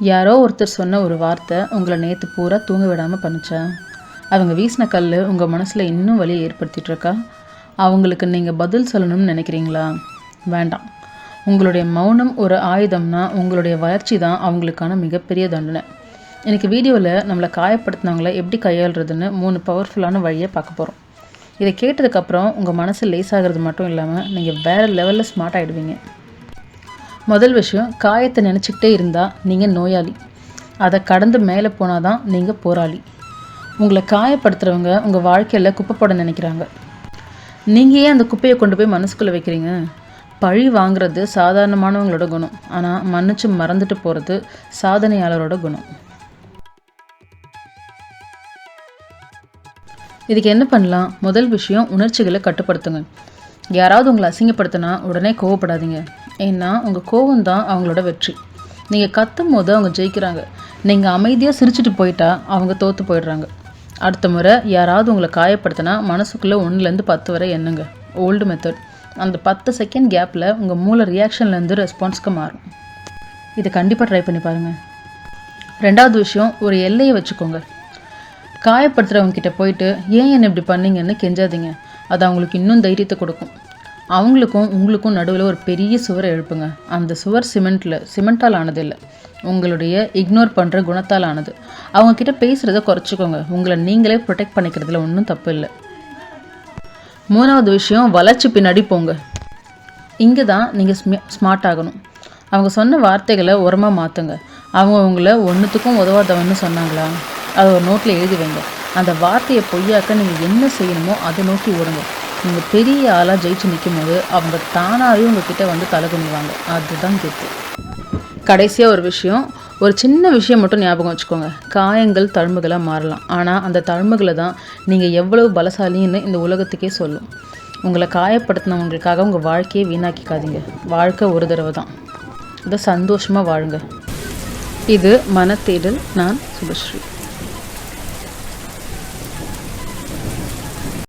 யாரோ ஒருத்தர் சொன்ன ஒரு வார்த்தை உங்களை நேற்று பூரா தூங்க விடாமல் பண்ணுச்சா? அவங்க வீசின கல் உங்கள் மனசில் இன்னும் வலியை ஏற்படுத்திகிட்ருக்கா அவங்களுக்கு நீங்கள் பதில் சொல்லணும்னு நினைக்கிறீங்களா? வேண்டாம். உங்களுடைய மௌனம் ஒரு ஆயுதம்னா உங்களுடைய வளர்ச்சி தான் அவங்களுக்கான மிகப்பெரிய தண்டனை. இன்றைக்கி வீடியோவில் நம்மளை காயப்படுத்தினவங்கள எப்படி கையாளுறதுன்னு மூணு பவர்ஃபுல்லான வழியை பார்க்க போகிறோம் இதை கேட்டதுக்கப்புறம் உங்கள் மனசு லேசாகிறது மட்டும் இல்லாமல் நீங்கள் வேறு லெவலில் ஸ்மார்ட் ஆகிடுவீங்க முதல் விஷயம் காயத்தை நினச்சிக்கிட்டே இருந்தால் நீங்கள் நோயாளி. அதை கடந்து மேலே போனால் தான் நீங்கள் போராளி. உங்களை காயப்படுத்துகிறவங்க உங்கள் வாழ்க்கையில் குப்பை போட நினைக்கிறாங்க. நீங்கள் ஏன் அந்த குப்பையை கொண்டு போய் மனசுக்குள்ளே வைக்கிறீங்க? பழி வாங்குறது சாதாரணமானவங்களோட குணம். ஆனால் மன்னிச்சு மறந்துட்டு போகிறது சாதனையாளரோட குணம். இதுக்கு என்ன பண்ணலாம்? முதல் விஷயம் உணர்ச்சிகளை கட்டுப்படுத்துங்க. யாராவது உங்களை அசிங்கப்படுத்தினா உடனே கோவப்படாதீங்க. ஏன்னா உங்கள் கோவம் தான் அவங்களோட வெற்றி. நீங்கள் கத்தும் போது அவங்க ஜெயிக்கிறாங்க. நீங்கள் அமைதியாக சிரிச்சிட்டு போயிட்டா அவங்க தோற்று போயிடுறாங்க. அடுத்த முறை யாராவது உங்களை காயப்படுத்தினா மனசுக்குள்ளே ஒன்றுலேருந்து பத்து வரை எண்ணுங்க. ஓல்டு மெத்தட் அந்த பத்து செகண்ட் கேப்பில் உங்கள் மூளை ரியாக்ஷன்லேருந்து ரெஸ்பான்ஸ்க்கு மாறும். இதை கண்டிப்பாக ட்ரை பண்ணி பாருங்கள் ரெண்டாவது விஷயம் ஒரு எல்லையை வச்சுக்கோங்க. காயப்படுத்துகிறவங்க கிட்ட போயிட்டு ஏன் என்ன இப்படி பண்ணீங்கன்னு கெஞ்சாதீங்க. அது அவங்களுக்கு இன்னும் தைரியத்தை கொடுக்கும். அவங்களுக்கும் உங்களுக்கும் நடுவில் ஒரு பெரிய சுவரை எழுப்புங்க. அந்த சுவர் சிமெண்ட்டில் சிமெண்ட்டால் ஆனது இல்லை. உங்களுடைய இக்னோர் பண்ணுற குணத்தால் ஆனது. அவங்க கிட்ட பேசுகிறத குறைச்சிக்கோங்க. உங்களை நீங்களே ப்ரொடெக்ட் பண்ணிக்கிறதுல ஒன்றும் தப்பு இல்லை. மூணாவது விஷயம் வளர்ச்சி பின்னாடி போங்க. இங்கே தான் நீங்கள் ஸ்மார்ட் ஆகணும். அவங்க சொன்ன வார்த்தைகளை உரமாக மாற்றுங்க அவங்க உங்களை ஒன்றுத்துக்கும் உதவாதவன்னு சொன்னாங்களா? அதை ஒரு நோட்டில் எழுதி வைங்க. அந்த வார்த்தையை பொய்யாக்க நீங்கள் என்ன செய்யணுமோ அதை நோக்கி ஓடுங்க. நீங்கள் பெரிய ஆளாக ஜெயிச்சு நிற்கும் போது அவங்க தானாகவே உங்ககிட்ட வந்து தலை குனிவாங்க. அதுதான் கெத்து கடைசியாக ஒரு விஷயம் ஒரு சின்ன விஷயம் மட்டும் ஞாபகம் வச்சுக்கோங்க. காயங்கள் தழும்புகளாக மாறலாம். ஆனால் அந்த தழும்புகளை தான் நீங்கள் எவ்வளவு பலசாலின்னு இந்த உலகத்துக்கே சொல்லும். உங்களை காயப்படுத்தினவங்களுக்காக உங்கள் வாழ்க்கையை வீணாக்கிக்காதீங்க. வாழ்க்கை ஒரு தடவை தான். இதை சந்தோஷமாக வாழுங்க. இது மனத்தேடல். நான் சுபஸ்ரீ.